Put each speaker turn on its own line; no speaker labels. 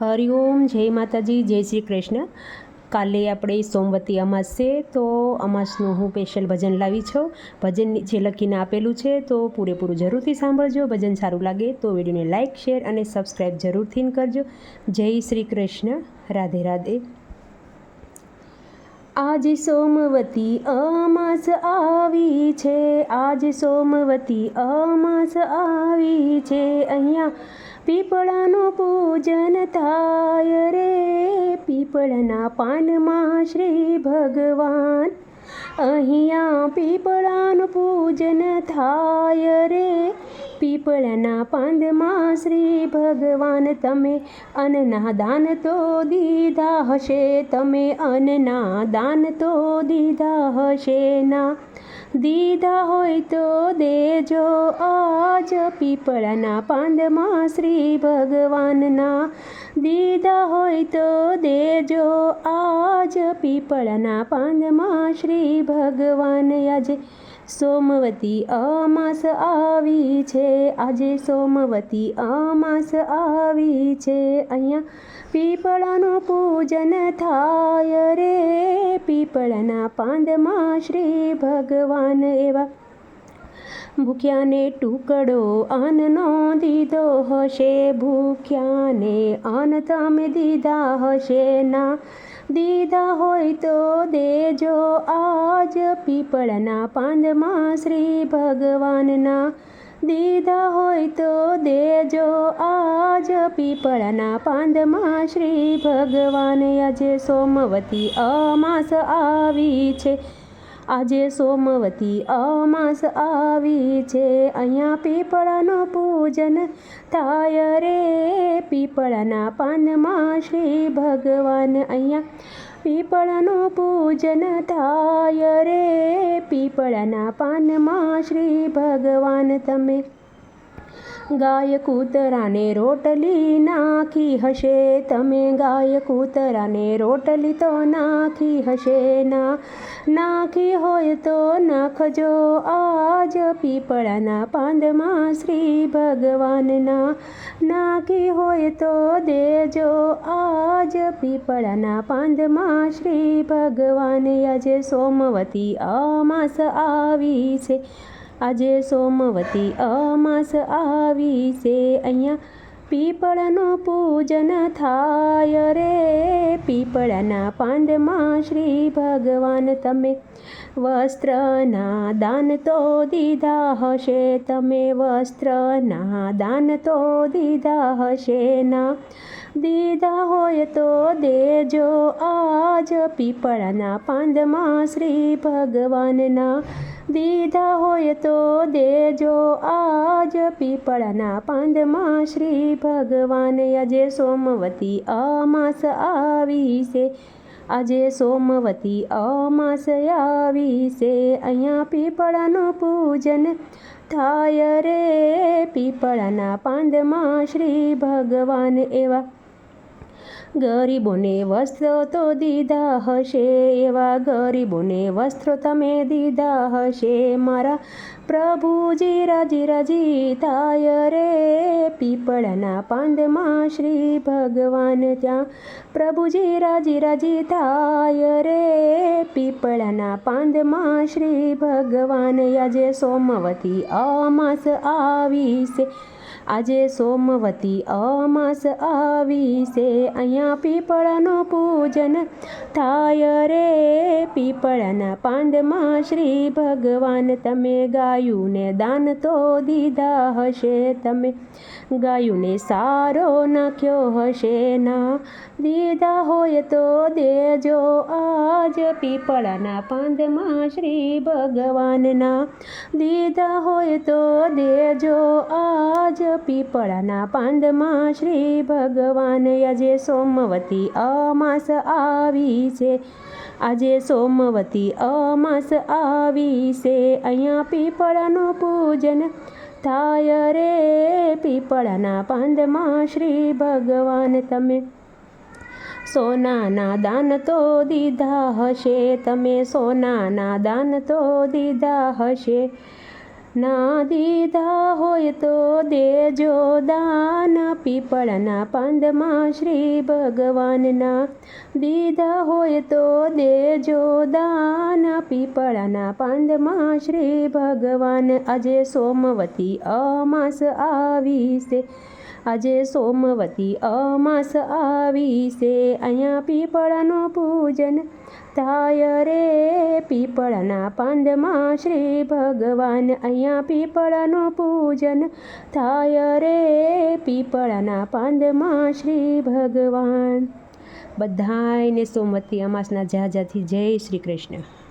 હરિઓમ જય માતાજી, જય શ્રી કૃષ્ણ. કાલે આપણે સોમવતી અમાસ છે તો અમાસનું હું સ્પેશિયલ ભજન લાવી છું. ભજન જે લખીને આપેલું છે, તો પૂરેપૂરું જરૂરથી સાંભળજો. ભજન સારું લાગે તો વિડીયોને લાઇક શેર અને સબસ્ક્રાઈબ જરૂરથી કરજો. જય શ્રી કૃષ્ણ. રાધે રાધે. આજ સોમવતી અમાસ આવી છે. આજ સોમવતી અમાસ આવી છે. અહીંયા પીપળાનું પૂજન થાય રે. પીપળના પાનમાં શ્રી ભગવાન. અહીંયા પીપળાનું પૂજન થાય રે. પીપળના પાંદમાં શ્રી ભગવાન તમે અન્નના દાન તો દીધા હશે, તમે અન્નના દાન તો દીધા હશે ના. દીધા હોય તો દેજો આજ પીપળાના પાંદમાં શ્રી ભગવાનના દીધા હોય તો દેજો આજ પીપળાના પાંદમાં શ્રી ભગવાન આજે સોમવતી અમાસ આવી છે. આજે સોમવતી અમાસ આવી છે. અહીંયા પીપળાનું પૂજન થાય રે. પીપળાના પાંદમાં શ્રી ભગવાન એવા ભૂખ્યાને ટુકડો અન્નનો દીધો હશે. ભૂખ્યાને અન્ન તમે દીધા હશે. ના દીધા હોય તો દેજો. આજ પીપળના પાંદમાં શ્રી ભગવાનના. દીધા હોય તો દેજો. આજ પીપળના પાંદમાં શ્રી ભગવાન. આજે સોમવતી અમાસ આવી છે. આજે સોમવતી અમાસ આવી છે. અહીંયા પીપળાનું પૂજન થાય રે. પીપળાના પાનમાં શ્રી ભગવાન અહીંયા પીપળાનું પૂજન થાય રે. પીપળાના પાનમાં શ્રી ભગવાન તમે ગાય કૂતરાને રોટલી નાખી હશે. તમે ગાય કૂતરાને રોટલી તો નાખી હશે ના. નાખી હોય તો નાખજો. આજ પીપળાના પાંદમાં શ્રી ભગવાનના. નાખી હોય તો દેજો. આજ પીપળાના પાંદમાં શ્રી ભગવાન. આજે સોમવતી અમાસ આવી છે. આજે સોમવતી અમાસ આવી છે. અહીંયા પીપળનું પૂજન થાય રે. પીપળાના પાંદમાં શ્રી ભગવાન તમે વસ્ત્રના દાન તો દીધા હશે. તમે વસ્ત્રના દાન તો દીધા હશે ના. દીધા હોય તો દેજો આજ. પીપળાના પાંદમાં શ્રી ભગવાનના દીધા હોય તો દેજો આજ પીપળાના પાંદમાં શ્રી ભગવાન. આજે સોમવતી અમાસ આવી છે. આજે સોમવતી અમાસ આવી છે. અહીંયા પીપળાનું પૂજન થાય રે. પીપળાના પાંદમાં શ્રી ભગવાન એવા ગરીબોને વસ્ત્રો તો દીધા હશે, એવા ગરીબોને વસ્ત્રો તમે દીધા હશે. મારા પ્રભુજી, રાજી રાજી થાય રે. પીપળાના પાંદમાં શ્રી ભગવાન ત્યાં પ્રભુજી, રાજી રાજી થાય રે. પીપળાના પાંદમાં શ્રી ભગવાન આજે સોમવતી અમાસ આવી છે આજે સોમવતી અમાસ આવી છે. અહીંયા પીપળાનું પૂજન થાય રે. પીપળાના પાંદમાં શ્રી ભગવાન તમે ગાયુંને દાન તો દીધા હશે. તમે ગાયુંને સારો નાખ્યો હશે. ના દીધા હોય તો દેજો. આજ પીપળાના પાંદમાં શ્રી ભગવાનના દીધા હોય તો દેજો. આજ પીપળાના પાંદમાં શ્રી ભગવાન આજે સોમવતી અમાસ આવી છે. આજે સોમવતી અમાસ આવી છે. અહીંયા પીપળાનું પૂજન થાય રે. પીપળાના પાંદમાં શ્રી ભગવાન તમે સોનાના દાન તો દીધા હશે. તમે સોનાના દાન તો દીધા હશે. ના દીધા હોય તો દેજો દાન. પીપળના પાંદમાં શ્રી ભગવાનના દીધા હોય તો દેજો દાન. પીપળના પાંદમાં શ્રી ભગવાન. આજે સોમવતી અમાસ આવી છે આજે સોમવતી અમાસ આવી છે. અહીંયા પીપળાનું પૂજન થાય રે. પીપળાના પાંદમાં શ્રી ભગવાન અહીંયા પીપળાનું પૂજન થાય રે. પીપળાના પાંદમાં શ્રી ભગવાન. બધાયને સોમવતી અમાસના જાજાથી જય શ્રી કૃષ્ણ.